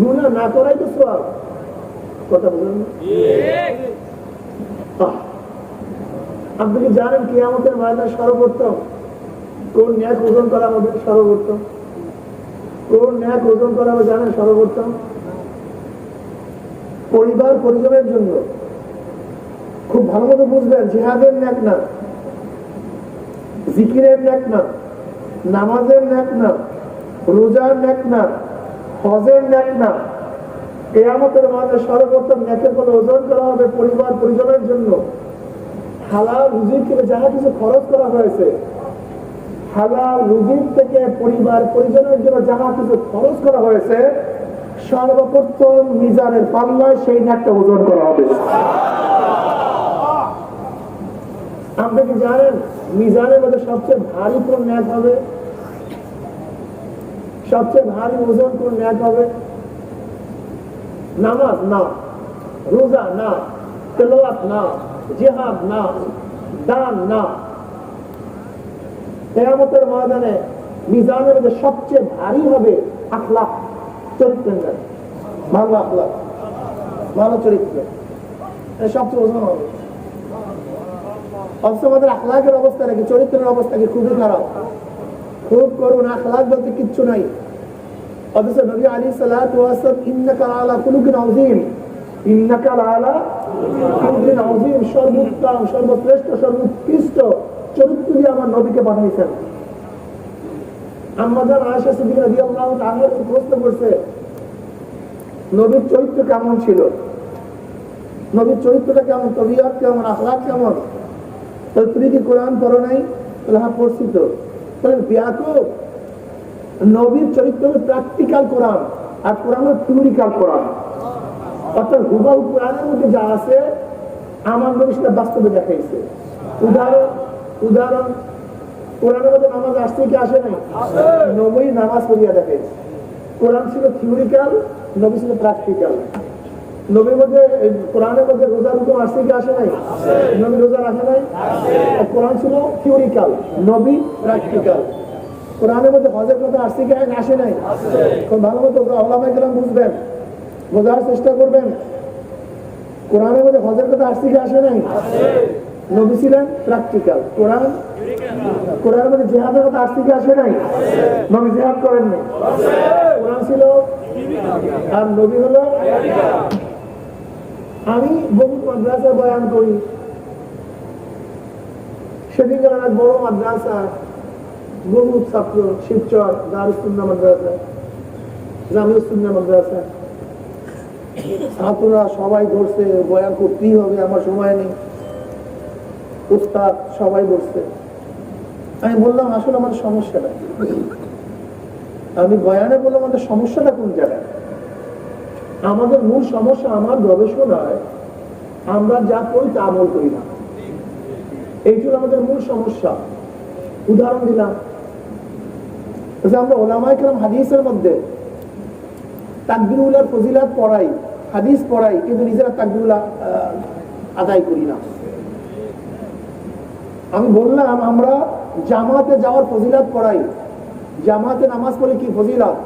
গুণা না করাই তো সব। কথা বলুন আপনি কি জানেন কি আমাদের ময়দান সর্বোত্তম কোন ন্যাক ওজন করা হবে? সর্বোত্তম কোন ন্যাক ওজন করা হবে জানেন সর্বোত্তম পরিবার, পরিজনের জন্য। খুব ভালো মতো বুঝবেন, জিহাদের ন্যাক না। জিকিরের ন্যাক না। নামাজের ন্যাক না। রোজার ন্যাক না। হজের ন্যাক না। কেয়ামতের মাঝে সর্বোত্তম ন্যাকের ফলে ওজন করা হবে পরিবার পরিজনের জন্য। হালাল রুজির থেকে যাহা কিছু খরচ করা হয়েছে, হালাল রুজির থেকে পরিবার পরিজনের জন্য যাহা কিছু খরচ করা হয়েছে, সর্বপ্রথম মিজানের পাল্লায় সেই ন্যাকটা ওজন করা হবে। আপনি কি জানেন, মিজানের মধ্যে সবচেয়ে ভারী কোন ন্যাক হবে? সবচেয়ে ভারী ওজন কোন ন্যাক হবে? নামাজ না, রোজা না, তেলাওয়াত না, জিহাদ না, দান না। কেয়ামতের ময়দানে মিজানের মধ্যে সবচেয়ে ভারী হবে আখলাখ, চরিত্র ভালো আখলাখ ভালো চরিত্র। সবচেয়ে ওজন হবে। অথচ আমাদের আখলাকের অবস্থা নাকি, চরিত্রের অবস্থা কি খুবই খারাপ। খুব করুন আখলাক বলতে কিচ্ছু নাই। অথচ নবী আলী সাল্লাম ইন্নাকা আলা কুলুকিন আযীম। ইন্নাকা আলা কুলুকিন আযীম, সর্বোত্তম, সর্বশ্রেষ্ঠ, সর্বোৎকৃষ্ট চরিত্র আমার নবীকে পাঠাইছেন। আম্মাজান আয়েশা সিদ্দিকা রাদিয়াল্লাহু তাআলা প্রশ্ন করছে, নবীর চরিত্র কেমন ছিল? নবীর চরিত্রটা কেমন? তবিয়ত কেমন? আখলাক কেমন? তাহলে তুমি কি কোরআন পড়ো নাই? তাহলে হ্যাঁ পড়ছি তো। তাহলে নবীর চরিত্র প্র্যাকটিক্যাল কোরআন আর কোরআন থিওরিক্যাল কোরআন অর্থাৎ হুবাহু কোরআনের মধ্যে যা আছে আমার নবী সেটা বাস্তবে দেখাইছে। উদাহরণ উদাহরণ কোরআনের মধ্যে নামাজ আসছে কি আসে নাই? নবী নামাজ পড়িয়া দেখাইছে। কোরআন ছিল থিওরিক্যাল নবী ছিল প্র্যাকটিক্যাল নবীর মধ্যে কোরআনের মধ্যে রোজার হুকুম আসছে কি আসে নাই? নবী রোজা আসে নাই? আর কোরআন ছিল থিওরিক্যাল নবী প্র্যাকটিক্যাল। কোরআনের মধ্যে হজের কথা আসছে কি আসে নাই? খুব ভালো মতো ওলামাই গেলাম বুঝবেন বোঝার চেষ্টা করবেন। কোরআনের মধ্যে হজের কথা আসছে কি আসে নাই? নবী ছিলেন প্র্যাকটিক্যাল। কোরআন কোরআনের মধ্যে জেহাদের কথা আসছে কি আসে নাই? নবী জেহাদ করেননি। কোরআন ছিল আর নবী হলো আমি বহু মাদ্রাসা বয়ান করি। সেদিন এক বড় মাদ্রাসা, বহু ছাত্র শিবচর দারুসুন্না মাদ্রাসা জামিউসুন্না মাদ্রাসা, ছাত্ররা সবাই ধরছে, বয়ান করতেই হবে, আমার সময় নেই। উস্তাদ সবাই বসছে আমি বললাম, আসলে আমার সমস্যাটা আমি বয়ানে বললাম, আমাদের সমস্যাটা কোন জায়গায়? আমাদের মূল সমস্যা আমার গবেষণায়, আমরা যা করি তা আমল করি না। এইটুকু আমাদের মূল সমস্যা। উদাহরণ দিলাম। আমরা ওলামাই কেরাম হাদিসের মধ্যে তাকবিরুল্লাহর ফজিলাত পড়াই, হাদিস পড়াই, কিন্তু নিজেরা তাকবিরুল্লাহ আদায় করি না। আমি বললাম, আমরা জামাতে যাওয়ার ফজিলাত পড়াই। জামাতে নামাজ পড়ে কি ফজিলাত?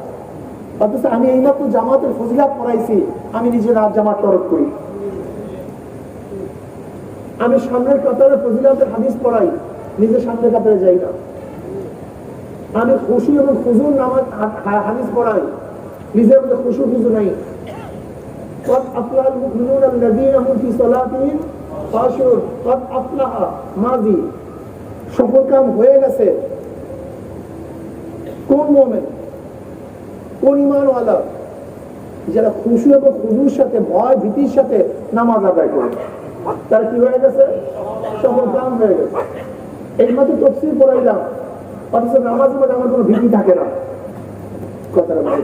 অথচ আমি এইমাত্র জামাতের ফজিলাত পড়াইছি আমি নিজে রাত জামাত তরফ করি আমি সামনের কাতারে ফজিলাতের হাদিস পড়াই নিজে সামনের কাতারে যাই না আমি খুশি এবং খুজুর নামাজ হা- হা- হাদিস পড়াই নিজের মধ্যে খুশু খুশু নাই قد أفلح المؤمنون الذين هم في صلاتهم خاشعون قد أفلح মাজি সফল কাম হয়ে গেছে কোন মোমেন কোন যারা খুশু এবং খুজুর সাথে, ভয়, ভীতির সাথে নামাজ আদায় করে। তারা কি হয়ে গেছে? সফল কাম হয়ে গেছে। এই মাত্র তফসিল পড়াইলাম। অথচ নামাজের মধ্যে আমার কোনো ভীতি থাকে না। মনে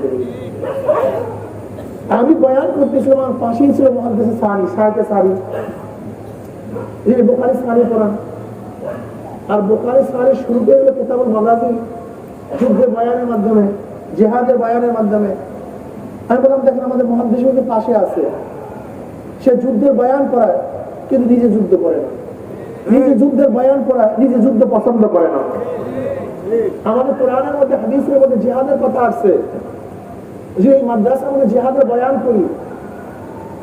আমি বয়ান করতেছিলাম, আমার পাশেই ছিল মহাদেশে সারি সাহেবে। সারি যিনি বোকারি সারি পড়ান। আর বোকারি সারি শুরুতে হলো কিতাবুল মাগাজি যুদ্ধের বয়ানের মাধ্যমে। জেহাদের বয়ানের মাধ্যমে। আমি বললাম দেখেন আমাদের মহাদেশ পাশে আছে। সে যুদ্ধের বয়ান করায় কিন্তু নিজে যুদ্ধ করে না। নিজে যুদ্ধের বয়ান করায় নিজে যুদ্ধ পছন্দ করে না। আমাদের কোরআনের মধ্যে হাদিসের মধ্যে জেহাদের কথা আসছে। যে এই মাদ্রাসার মধ্যে জেহাদের বয়ান করি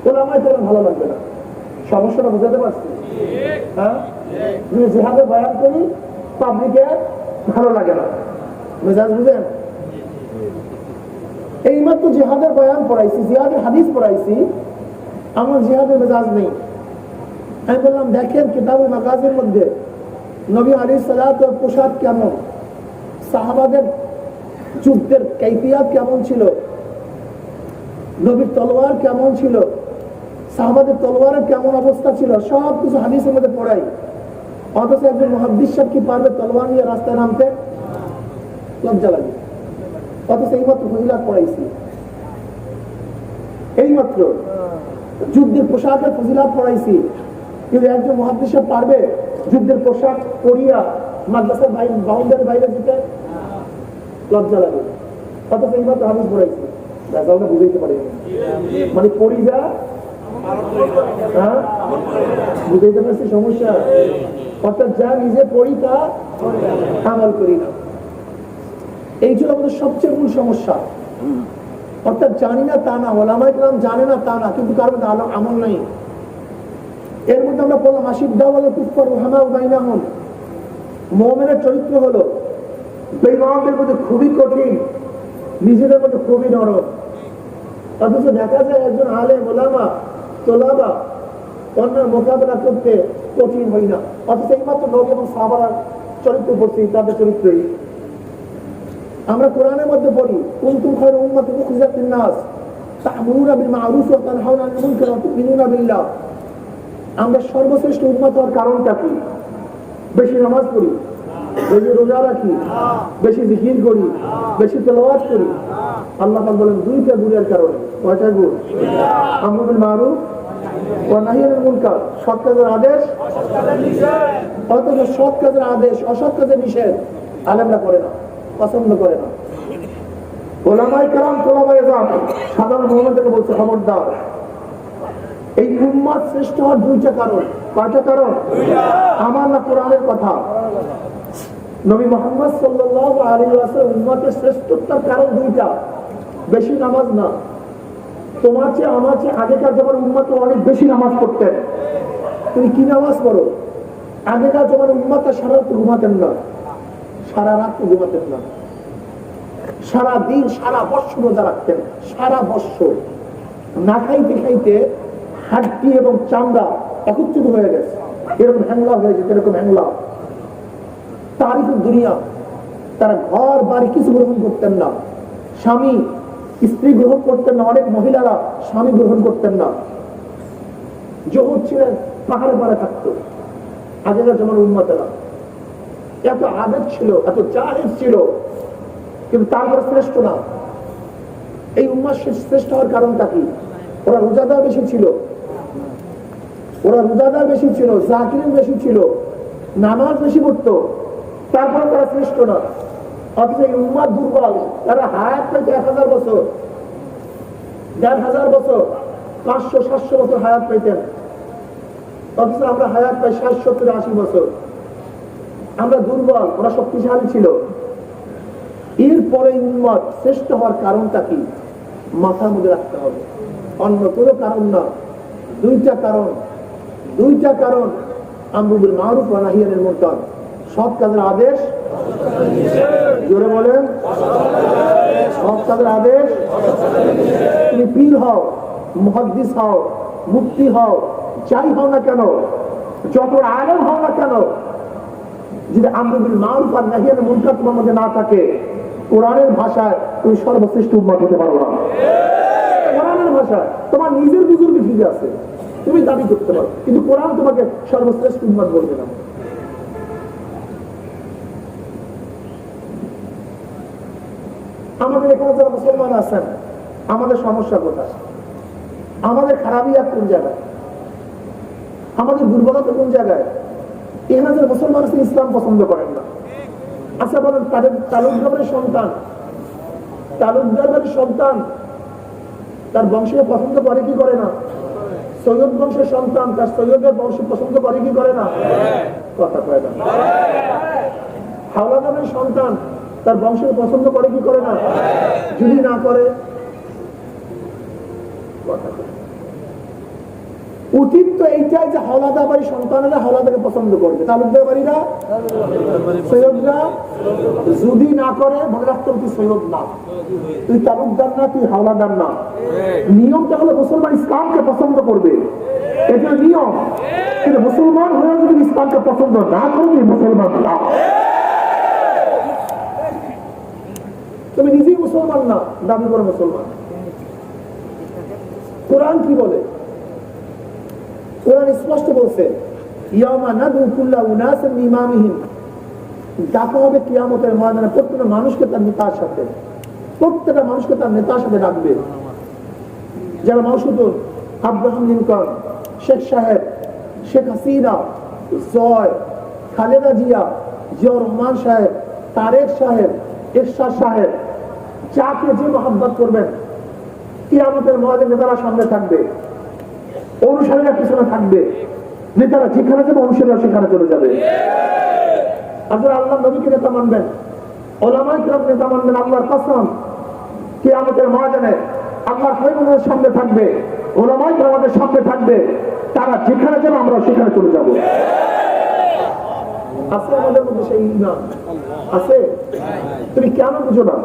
ওলামায় তেমন ভালো লাগবে না। সমস্যাটা বোঝাতে পারছি? হ্যাঁ? জেহাদের বয়ান করি পাবলিকের ভালো লাগে না। মেজাজ বুঝেন? এইমাত্র জেহাদের বয়ান পড়াইছি, জিহাদের হাদিস পড়াইছি, আমার জিহাদের মেজাজ নেই। আমি বললাম, দেখেন কিতাবুল মাকাজের মধ্যে নবী আলী সালাত পোশাক কেমন? সাহাবাদের যুদ্ধের কৈফিয়াত কেমন ছিল? নবীর তলোয়ার কেমন ছিল? সাহাবাদের তলোয়ারের কেমন অবস্থা ছিল? সব কিছু হাদিসের মধ্যে পড়াই। অথচ একজন মহাদিস কি পারবে তলোয়ার নিয়ে রাস্তায় নামতে? লজ্জা লাগে। এইমাত্র এইমাত্র যুদ্ধের পোশাকের ফজিলাত পড়াইছি। কিন্তু একজন সাহেব পারবে যুদ্ধের পোশাক পরিয়া মাদ্রাসার বাইরে বাইরে লজ্জা লাগে। অথচ এইমাত্র হাদিস পড়াইছি। রেজাল্টটা বুঝাইতে পারি মানে পড়ি যা হ্যাঁ? বুঝাইতে পারছি সমস্যা? অর্থাৎ যা নিজে পড়ি তা আমল করি না। এই ছিল আমাদের সবচেয়ে মূল সমস্যা। অর্থাৎ জানি না তা না ওলামাই কালাম জানে না তা না, কিন্তু কারণ আলো আমল নাই। এর মধ্যে আমরা বললাম, আশিক দাওয়ালে কুফর রহমা বাইনাহম। মোমেনের চরিত্র হলো বেইমানদের মধ্যে খুবই কঠিন, নিজেদের মধ্যে খুবই নরম। অথচ দেখা যায় একজন আলে ওলামা তোলাবা অন্যের মোকাবেলা করতে কঠিন হয় না। অথচ এইমাত্র নবী এবং সাহাবারা চরিত্র পড়ছি তাদের চরিত্রই। আমরা কোরআনের মধ্যে পড়ি, কুনতুম তা'মুরুনা বিল মা'রুফ ওয়া তানহাউনা আনিল মুনকার ওয়া তু'মিনুনা বিল্লাহ। আমরা সর্বশ্রেষ্ঠ উম্মত হওয়ার কারণটা কি? বেশি নামাজ পড়ি, বেশি রোজা রাখি, বেশি জিকির করি, বেশি তেলাওয়াত করি। আল্লাহ পাক বলেন দুইটা গুণের কারণে। কয়টা গুণ? আমরুল মা'রুফ ওয়া মুনকার। সৎ কাজের আদেশ? অথচ সৎ কাজের আদেশ, অসৎ কাজের নিষেধ। আলেমরা করে না। পছন্দ করে না। ওলামাই কালাম তোলাবাই যান সাধারণ মোহাম্মদকে বলছে খবরদার এই উম্মাদ শ্রেষ্ঠ হওয়ার দুইটা কারণ। কয়টা কারণ? আমার না কোরআনের কথা? নবী মোহাম্মদ সাল্লাল্লাহু আলাইহি ওয়াসাল্লাম উম্মতের শ্রেষ্ঠতার কারণ দুইটা। বেশি নামাজ না। তোমার চেয়ে আমার চেয়ে আগেকার যেমন উম্মত অনেক বেশি নামাজ পড়তেন। তুমি কি নামাজ পড়ো? আগেকার যেমন উম্মত সারা ঘুমাতেন না। সারা রাত ঘুমাতেন না। সারা দিন, সারা বৎসর রোজা রাখতেন। সারা বৎসর না খাইতে খাইতে হাড্ডি এবং চামড়া একত্রিত হয়ে গেছে। এরকম হ্যাংলা হয়ে যেত এরকম হ্যাংলা। তারিখ দুনিয়া। তারা ঘর, বাড়ি কিছু গ্রহণ করতেন না। স্বামী, স্ত্রী গ্রহণ করতেন না। অনেক মহিলারা স্বামী গ্রহণ করতেন না। জহুর ছিলেন, পাহাড়ে পাহাড়ে থাকতো। আগেকার যেমন উন্মতেরা এত আবেগ ছিল, এত জাহেজ ছিল, কিন্তু তারপরে শ্রেষ্ঠ না। এই উম্মাস শ্রেষ্ঠ হওয়ার কারণটা কি? ওরা রোজাদার বেশি ছিল। ওরা রোজাদার বেশি ছিল জাকিরের বেশি ছিল, নামাজ বেশি পড়তো, তারপরে তারা শ্রেষ্ঠ না। অথচ এই উম্মাদ দুর্বল, তারা হায়াত পেয়েছে এক হাজার বছর, দেড় হাজার বছর, পাঁচশো, সাতশো বছর হায়াত পাইতেন অথচ আমরা হায়াত পাই ষাট, সত্তর, আশি বছর। আমরা দুর্বল, ওরা শক্তিশালী ছিল। এরপরে উন্মত শ্রেষ্ঠ হওয়ার কারণটা কি? মাথার মধ্যে রাখতে হবে। অন্য কোনো কারণ না। দুইটা কারণ। দুইটা কারণ, আমরুবুল মারুফ নাহিয়ানের মুনকার সৎ কাজের আদেশ? জোরে বলেন। সৎ কাজের আদেশ? তুমি পীর হও, মহাদ্দিস হও মুক্তি হও, যাই হও না কেন, যত আলেম হও না কেন যদি আর মুনকার তোমার মধ্যে না থাকে, কোরআনের ভাষায় তুমি সর্বশ্রেষ্ঠ হতে পারো না। কোরআনের ভাষায় তোমার নিজের বুজুর্গ আছে, তুমি দাবি করতে পারো, কিন্তু কোরআন তোমাকে সর্বশ্রেষ্ঠ বলবে না। আমাদের এখানে যারা মুসলমান আছেন, আমাদের সমস্যা কোথায়? আমাদের খারাপিয়াত কোন জায়গায়? আমাদের দুর্বলতা কোন জায়গায়? যারা মুসলমান আছেন ইসলাম পছন্দ করেন না। আচ্ছা বলেন, তাদের তালুকদারের সন্তান তালুকদারের সন্তান, তার বংশকে পছন্দ করে কি করে না? সৈয়দ বংশের সন্তান, তার সৈয়দের বংশ পছন্দ করে কি করে না? কথা কয় না। হাওলাদারের সন্তান, তার বংশকে পছন্দ করে কি করে না? যদি না করে, কথা বলে। উচিত তো এইটাই যে হলাদা বাড়ি সন্তানেরা হলাদাকে পছন্দ করবে। তালুকদার বাড়িরা সৈয়দরা? যদি না করে মনে রাখতে তুই সৈয়দ না। তুই তালুকদার না, তুই হাওলাদার না। নিয়মটা হলো মুসলমান ইসলামকে পছন্দ করবে। এটা নিয়ম। কিন্তু মুসলমান হয়ে যদি ইসলামকে পছন্দ না করবে মুসলমান না। তুমি নিজেই মুসলমান না, দাবি করে মুসলমান। কোরআন কি বলে? কোরআন স্পষ্ট বলছে ইয়ামা নাদু কুল্লা ডাকা হবে কিয়ামতের ময়দানে প্রত্যেকটা মানুষকে তার নেতার সাথে, প্রত্যেকটা মানুষকে তার নেতার সাথে ডাকবে। যারা শেখ সাহেব, শেখ হাসিনা, জয়, খালেদা জিয়া জিয়া রহমান সাহেব, তারেক সাহেব, এরশাদ সাহেব, যাকে যে মহাব্বত করবেন, কিয়ামতের ময়দানে নেতারা সামনে থাকবে। অনুসারীরা পিছনে থাকবে। নেতারা যেখানে যাবে অনুসারীরা সেখানে চলে যাবে। আপনারা আল্লাহ নবীকে নেতা মানবেন। ওলামাই কিরাম নেতা মানবেন আল্লাহর কাসম। কে আমাদের মহাজানে আল্লাহর হাইমানের সামনে থাকবে। ওলামাই আমাদের সামনে থাকবে। তারা যেখানে যাবে আমরা সেখানে চলে যাব। আছে আমাদের মধ্যে সেই ইমান। আছে? তুমি কেন বুঝো না?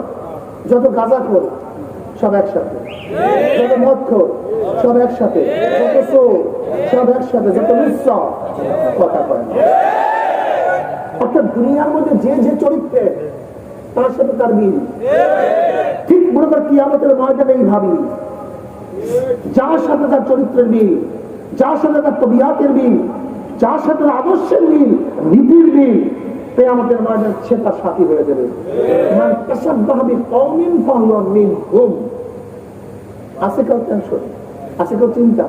যত গাঁজা খোর সব একসাথে। যত খোর সব একসাথে। যত চোর, সব একসাথে। যত কথা কয় অর্থাৎ দুনিয়ার মধ্যে যে যে চরিত্রে, তার সাথে তার মিল। ঠিক মনে কর কি আমাদের ময়দানে এই ভাবি। যার সাথে তার চরিত্রের মিল, যার সাথে তার তবিয়াতের মিল, যার সাথে আদর্শের মিল, নীতির মিল আমাদের ময়দান সে তার সাথী হয়ে যাবে। মান তাসাব্বাহা বিকওমিন ফাহুয়া মিনহুম। আছে কেউ টেনশন আছে কেউ চিন্তা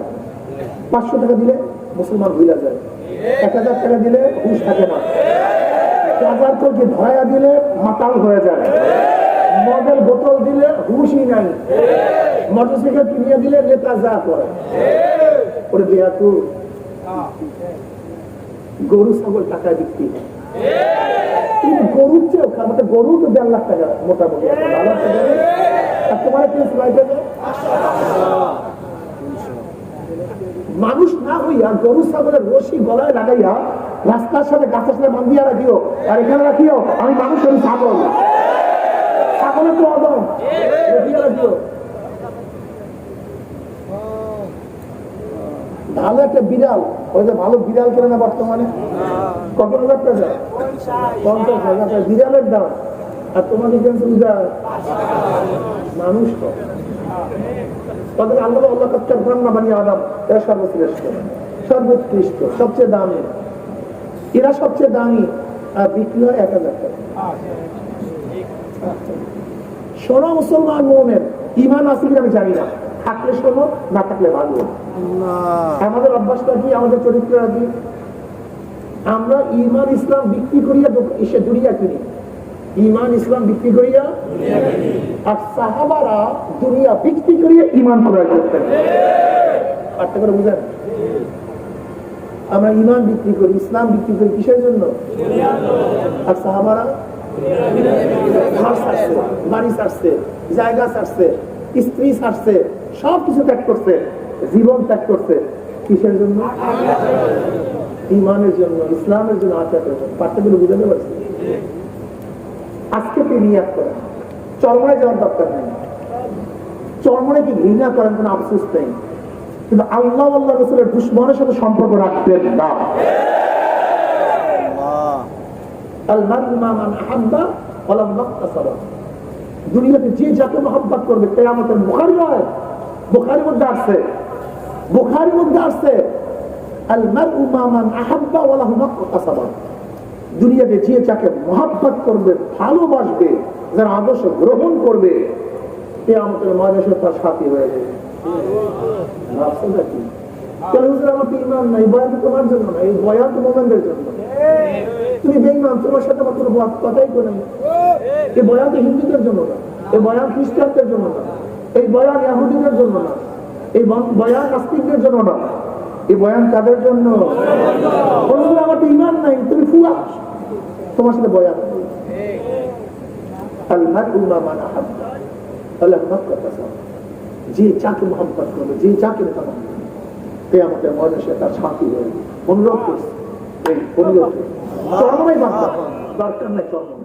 পাঁচশো টাকা দিলে মুসলমান ভুলা যায়। এক হাজার টাকা দিলে হুশ থাকে না। হাজার কোটি ধরা দিলে মাতাল হয়ে যায়। মদের বোতল দিলে হুশই নাই। মোটরসাইকেল কিনিয়ে দিলে নেতা যা করে। ওরে দেয়া তো গরু, ছাগল টাকা বিক্রি হয়। গরুর চেয়েও খারাপ। একটা গরু তো দেড় লাখ টাকা মোটামুটি মানুষ না হইয়া গরু ছাগলের রশি গলায় লাগাইয়া রাস্তার সাথে গাছের সাথে বান্ধিয়া রাখিও। আর এখানে রাখিও, আমি মানুষ, আমি ছাগল। ছাগলের তো অদম রাখিও ভালো একটা বিড়াল। ওই যে ভালো বিড়াল কেনে বর্তমানে? কত হাজার টাকা পঞ্চাশ হাজার। টাকা বিড়ালের দাম। আর উদা মানুষ তো। তাদের আল্লাহ আল্লাহ কাচ্চার ব্রাহ্মা বানিয়ে আদাম এরা সর্বশ্রেষ্ঠ সর্বোৎকৃষ্ট সবচেয়ে দামি। এরা সবচেয়ে দামি আর বিক্রি হয় এক হাজার টাকা। শোনো মুসলমান মোমেন ইমান আছে কিনা আমি জানি না। থাকলে শোনো না থাকলে ভালো। আমাদের অভ্যাসটা কি? আমাদের চরিত্রটা কি? আমরা ইমান ইসলাম বিক্রি করিয়া এসে দুনিয়া কিনি। ইমান ইসলাম বিক্রি করিয়া? আর সাহাবারা দুনিয়া বিক্রি করিয়া ইমান ক্রয় করতেন। পার্থক্য করে বুঝেন। আমরা ইমান বিক্রি করি ইসলাম বিক্রি করি কিসের জন্য? আর সাহাবারা? ঘর ছাড়ছে বাড়ি ছাড়ছে জায়গা ছাড়ছে স্ত্রী ছাড়ছে সব কিছু ত্যাগ করছে জীবন ত্যাগ করছে। কিসের জন্য। ইমানের জন্য, ইসলামের জন্য আচারের জন্য পার্থক্য বুঝাতে পারছি আজকে নিয়াত করেন চরমনে যাওয়ার দরকার নেই। চরমনে কি ঘৃণা করেন কোনো আফসোস নেই? কিন্তু আল্লাহ আল্লাহ রসুলের দুশ্মনের সাথে সম্পর্ক রাখতেন না। দুনিয়াতে যে যাকে মহব্বত করবে মধ্যে আসছে। বুখারির মধ্যে আসছে। দুনিয়াতে যে যাকে মহাব্বত করবে, ভালোবাসবে, যারা আদর্শ গ্রহণ করবে কেয়ামতের মাঝে তার সাথী হয়ে যাবে। তুমি কথাই এই বয়ান হিন্দুদের এই খ্রিস্টানদের এই বয়ান জন্য না, এই বয়ান নাস্তিকদের জন্য না। এই বয়ান কাদের জন্য? বলুন আমার তো ইমান নাই, তুমি ফুয়া। তোমার সাথে বয়ান। যে যাকে মহব্বত করবে, যে যাকে নেতা তে আমাদের মনুষ্য তার শান্তি রয়েছে অনুরোধ করছে। অনুরোধ করছে। চরমে দরকার নাই চরম।